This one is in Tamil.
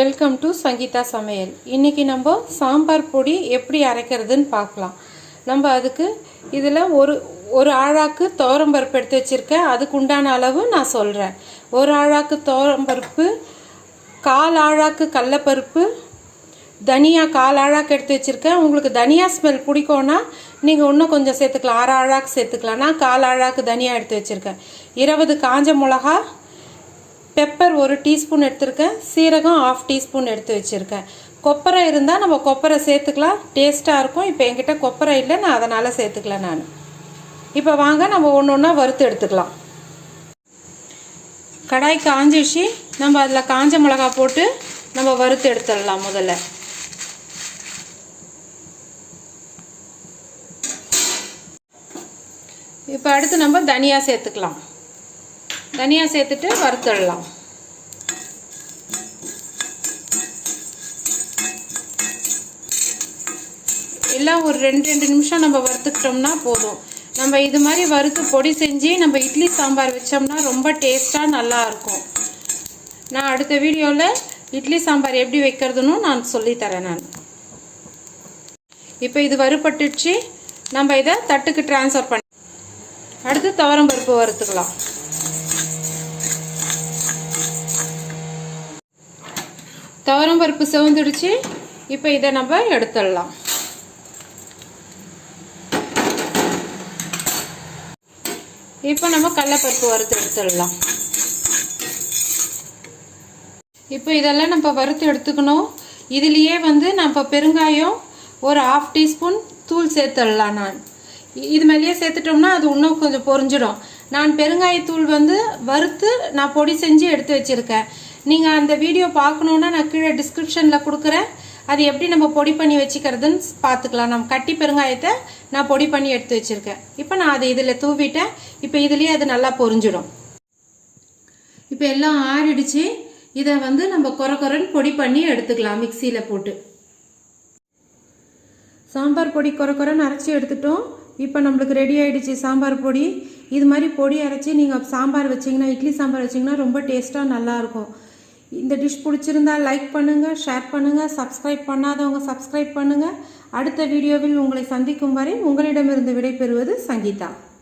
வெல்கம் டு சங்கீதா சமையல். இன்றைக்கி நம்ம சாம்பார் பொடி எப்படி அரைக்கிறதுன்னு பார்க்கலாம். நம்ம அதுக்கு இதில் ஒரு ஒரு ஆழாக்கு துவரம்பருப்பு எடுத்து வச்சுருக்கேன். அதுக்கு உண்டான அளவு நான் சொல்கிறேன் ஒரு ஆழாக்கு துவரம்பருப்பு கால் ஆழாக்கு கடலப்பருப்பு தனியா கால் ஆழாக்கு எடுத்து வச்சுருக்கேன். உங்களுக்கு தனியா ஸ்மெல் பிடிக்கும்னா நீங்கள் இன்னும் கொஞ்சம் சேர்த்துக்கலாம். ஆறு ஆழாக்கு சேர்த்துக்கலாம். நான் கால் ஆழாக்கு தனியா எடுத்து வச்சுருக்கேன். இருபது காஞ்ச மிளகா பெப்பர் ஒரு டீஸ்பூன் எடுத்திருக்கேன். சீரகம் ஆஃப் டீஸ்பூன் எடுத்து வச்சுருக்கேன். கொப்பரை இருந்தால் நம்ம கொப்பரை சேர்த்துக்கலாம். டேஸ்ட்டாக இருக்கும். இப்போ என்கிட்ட கொப்பரை இல்லை நான் அதனால் சேர்த்துக்கல நான். இப்போ வாங்க நம்ம ஒன்று ஒன்றா வறுத்து எடுத்துக்கலாம். கடாய் காஞ்சிச்சு. நம்ம அதில் காஞ்ச மிளகா போட்டு நம்ம வறுத்து எடுத்துடலாம் முதல்ல. இப்போ அடுத்து நம்ம தனியாக சேர்த்துக்கலாம். தனியா சேர்த்துட்டு வறுத்துடலாம். எல்லாம் ஒரு ரெண்டு ரெண்டு நிமிஷம் நம்ம வறுத்துக்கிட்டோம்னா போதும். நம்ம இது மாதிரி வறுத்து பொடி செஞ்சு நம்ம இட்லி சாம்பார் வச்சோம்னா ரொம்ப டேஸ்ட்டாக நல்லா இருக்கும். நான் அடுத்த வீடியோவில் இட்லி சாம்பார் எப்படி வைக்கிறதுன்னு நான் சொல்லித்தரேன் நான். இப்போ இது வறுபட்டுச்சு நம்ம இதை தட்டுக்கு ட்ரான்ஸ்ஃபர் பண்ணி அடுத்து துவரம் பருப்பு வறுத்துக்கலாம். துவரம் பருப்பு சிவந்துடுச்சு. இப்போ இதை நம்ம எடுத்துடலாம். இப்போ நம்ம கடலப்பருப்பு வறுத்து எடுத்துடலாம். இப்போ இதெல்லாம் நம்ம வறுத்து எடுத்துக்கணும். இதுலேயே வந்து நம்ம பெருங்காயம் ஒரு ஆஃப் டீஸ்பூன் தூள் சேர்த்துடலாம் நான். இது மேலேயே சேர்த்துட்டோம்னா அது இன்னும் கொஞ்சம் பொரிஞ்சிடும். நான் பெருங்காயத்தூள் வந்து வறுத்து நான் பொடி செஞ்சு எடுத்து வச்சுருக்கேன். நீங்கள் அந்த வீடியோ பார்க்கணுன்னா நான் கீழே டிஸ்கிரிப்ஷனில் கொடுக்குறேன். அது எப்படி நம்ம பொடி பண்ணி வச்சுக்கிறதுன்னு பார்த்துக்கலாம். நம்ம கட்டி பெருங்காயத்தை நான் பொடி பண்ணி எடுத்து வச்சுருக்கேன். இப்போ நான் அதை இதில் தூவிட்டேன். இப்போ இதுலேயே அது நல்லா பொரிஞ்சிடும். இப்போ எல்லாம் ஆறிடுச்சு. இதை வந்து நம்ம கொர கொரன்னு பொடி பண்ணி எடுத்துக்கலாம். மிக்சியில் போட்டு. சாம்பார் பொடி கொர கொரன்னு அரைச்சி எடுத்துட்டோம். இப்போ நம்மளுக்கு ரெடி ஆகிடுச்சு சாம்பார் பொடி. இது மாதிரி பொடி அரைச்சி நீங்கள் சாம்பார் வச்சிங்கன்னா இட்லி சாம்பார் வச்சிங்கன்னா ரொம்ப டேஸ்ட்டாக நல்லாயிருக்கும் இந்த டிஷ் பிடிச்சிருந்தா லைக் பண்ணுங்கள் ஷேர் பண்ணுங்கள் சப்ஸ்கிரைப் பண்ணாதவங்க சப்ஸ்கிரைப் பண்ணுங்கள் அடுத்த வீடியோவில் உங்களை சந்திக்கும் வரை உங்களிடமிருந்து விடைபெறுவது சங்கீதா.